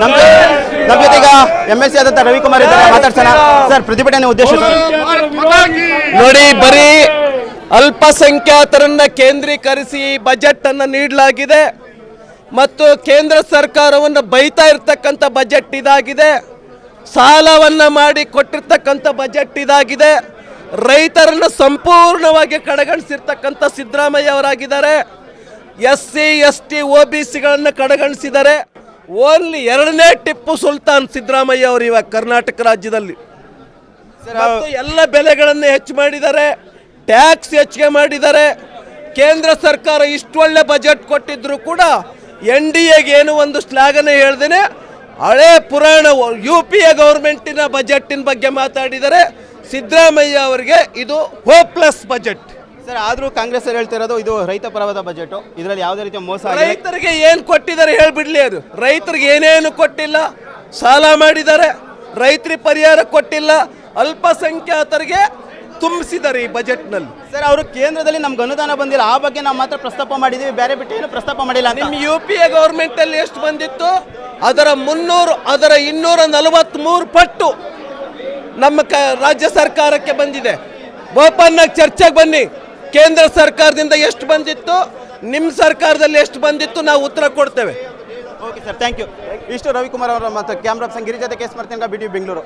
ನಮ್ಮ ನಮ್ಮ ಜೊತೆಗ M L C ಆದಂತ ರವಿಕುಮಾರ್ ಇದ್ದಾರೆ, ಮಾತಾಡ್ಸೋಣ. ಸರ್, ಪ್ರತಿಭಟನೆ ಉದ್ದೇಶ ನೋಡಿ, ಬರೀ ಅಲ್ಪಸಂಖ್ಯಾತರನ್ನ ಕೇಂದ್ರೀಕರಿಸಿ ಬಜೆಟ್ ಅನ್ನು ನೀಡಲಾಗಿದೆ ಮತ್ತು ಕೇಂದ್ರ ಸರ್ಕಾರವನ್ನು ಬೈತಾ ಇರ್ತಕ್ಕಂಥ ಬಜೆಟ್ ಇದಾಗಿದೆ. ಸಾಲವನ್ನ ಮಾಡಿ ಕೊಟ್ಟಿರ್ತಕ್ಕಂಥ ಬಜೆಟ್ ಇದಾಗಿದೆ. ರೈತರನ್ನ ಸಂಪೂರ್ಣವಾಗಿ ಕಡೆಗಣಿಸಿರ್ತಕ್ಕಂಥ Siddaramaiah ಅವರಾಗಿದ್ದಾರೆ. S C, S T O B ಸಿಗಳನ್ನು ಕಡೆಗಣಿಸಿದ್ದಾರೆ. ಓನ್ಲಿ ಎರಡನೇ ಟಿಪ್ಪು ಸುಲ್ತಾನ್ ಸಿದ್ದರಾಮಯ್ಯ ಅವರು ಇವಾಗ ಕರ್ನಾಟಕ ರಾಜ್ಯದಲ್ಲಿ. ಮತ್ತು ಎಲ್ಲ ಬೆಲೆಗಳನ್ನು ಹೆಚ್ಚು ಮಾಡಿದ್ದಾರೆ ಟ್ಯಾಕ್ಸ್ ಹೆಚ್ಚಿಗೆ ಮಾಡಿದ್ದಾರೆ. ಕೇಂದ್ರ ಸರ್ಕಾರ ಇಷ್ಟು ಒಳ್ಳೆ ಬಜೆಟ್ ಕೊಟ್ಟಿದ್ರು ಕೂಡ ಎನ್ ಡಿ ಎಗೆ ಏನು ಒಂದು ಶ್ಲಾಘನೆ ಹೇಳ್ದೇನೆ ಹಳೆ ಪುರಾಣ ಯು ಪಿ ಎ ಗೌರ್ಮೆಂಟಿನ ಬಜೆಟ್ಟಿನ ಬಗ್ಗೆ ಮಾತಾಡಿದರೆ ಸಿದ್ದರಾಮಯ್ಯ ಅವರಿಗೆ ಇದು ಹೋಪ್ಲೆಸ್ ಬಜೆಟ್. ಸರ್ ಆದರೂ ಕಾಂಗ್ರೆಸ್ ಅವ್ರು ಹೇಳ್ತಿರೋದು ಇದು ರೈತ ಪರವಾದ ಬಜೆಟ್ ಇದರಲ್ಲಿ ಯಾವುದೇ ರೀತಿಯ ಮೋಸ ಆಗಿಲ್ಲ ರೈತರಿಗೆ ಏನು ಕೊಟ್ಟಿದ್ದಾರೆ ಹೇಳ್ಬಿಡ್ಲಿ ಅದು. ರೈತರಿಗೆ ಏನೇನು ಕೊಟ್ಟಿಲ್ಲ ಸಾಲ ಮಾಡಿದ್ದಾರೆ ರೈತರಿಗೆ ಪರಿಹಾರ ಕೊಟ್ಟಿಲ್ಲ ಅಲ್ಪಸಂಖ್ಯಾತರಿಗೆ ತುಂಬಿಸಿದ್ದಾರೆ ಈ ಬಜೆಟ್ನಲ್ಲಿ ಸರ್ ಅವರು ಕೇಂದ್ರದಲ್ಲಿ ನಮ್ಗೆ ಅನುದಾನ ಬಂದಿಲ್ಲ. ಆ ಬಗ್ಗೆ ನಾವು ಮಾತ್ರ ಪ್ರಸ್ತಾಪ ಮಾಡಿದ್ದೀವಿ ಬೇರೆ ಬಿಟ್ಟು ಏನು ಪ್ರಸ್ತಾಪ ಮಾಡಿಲ್ಲ ಅಂತ. ನಿಮ್ಮ ಯು ಪಿ ಎ ಗೌರ್ಮೆಂಟ್ ಅಲ್ಲಿ ಎಷ್ಟು ಬಂದಿತ್ತು? ಅದರ ಮುನ್ನೂರು ಅದರ ಇನ್ನೂರ ನಲವತ್ತ್ಮೂರು ಪಟ್ಟು ನಮ್ಮ ಕ ರಾಜ್ಯ ಸರ್ಕಾರಕ್ಕೆ ಬಂದಿದೆ. ಓಪನ್ ಆಗಿ ಚರ್ಚೆಗೆ ಬನ್ನಿ. ಕೇಂದ್ರ ಸರ್ಕಾರದಿಂದ ಎಷ್ಟು ಬಂದಿತ್ತು? ನಿಮ್ಮ ಸರ್ಕಾರದಲ್ಲಿ ಎಷ್ಟು ಬಂದಿತ್ತು? ನಾವು ಉತ್ತರ ಕೊಡ್ತೇವೆ. ಓಕೆ ಸರ್ ಥ್ಯಾಂಕ್ ಯು ಇಷ್ಟು ರವಿಕುಮಾರ್ ಅವರ ಮತ್ತು ಕ್ಯಾಮ್ರಾ ಸಂಗಿರಿ ಜೊತೆ ಕೇಸ್ ಮಾಡ್ತೀನಿ ಬಿ ಟಿ ಬೆಂಗಳೂರು.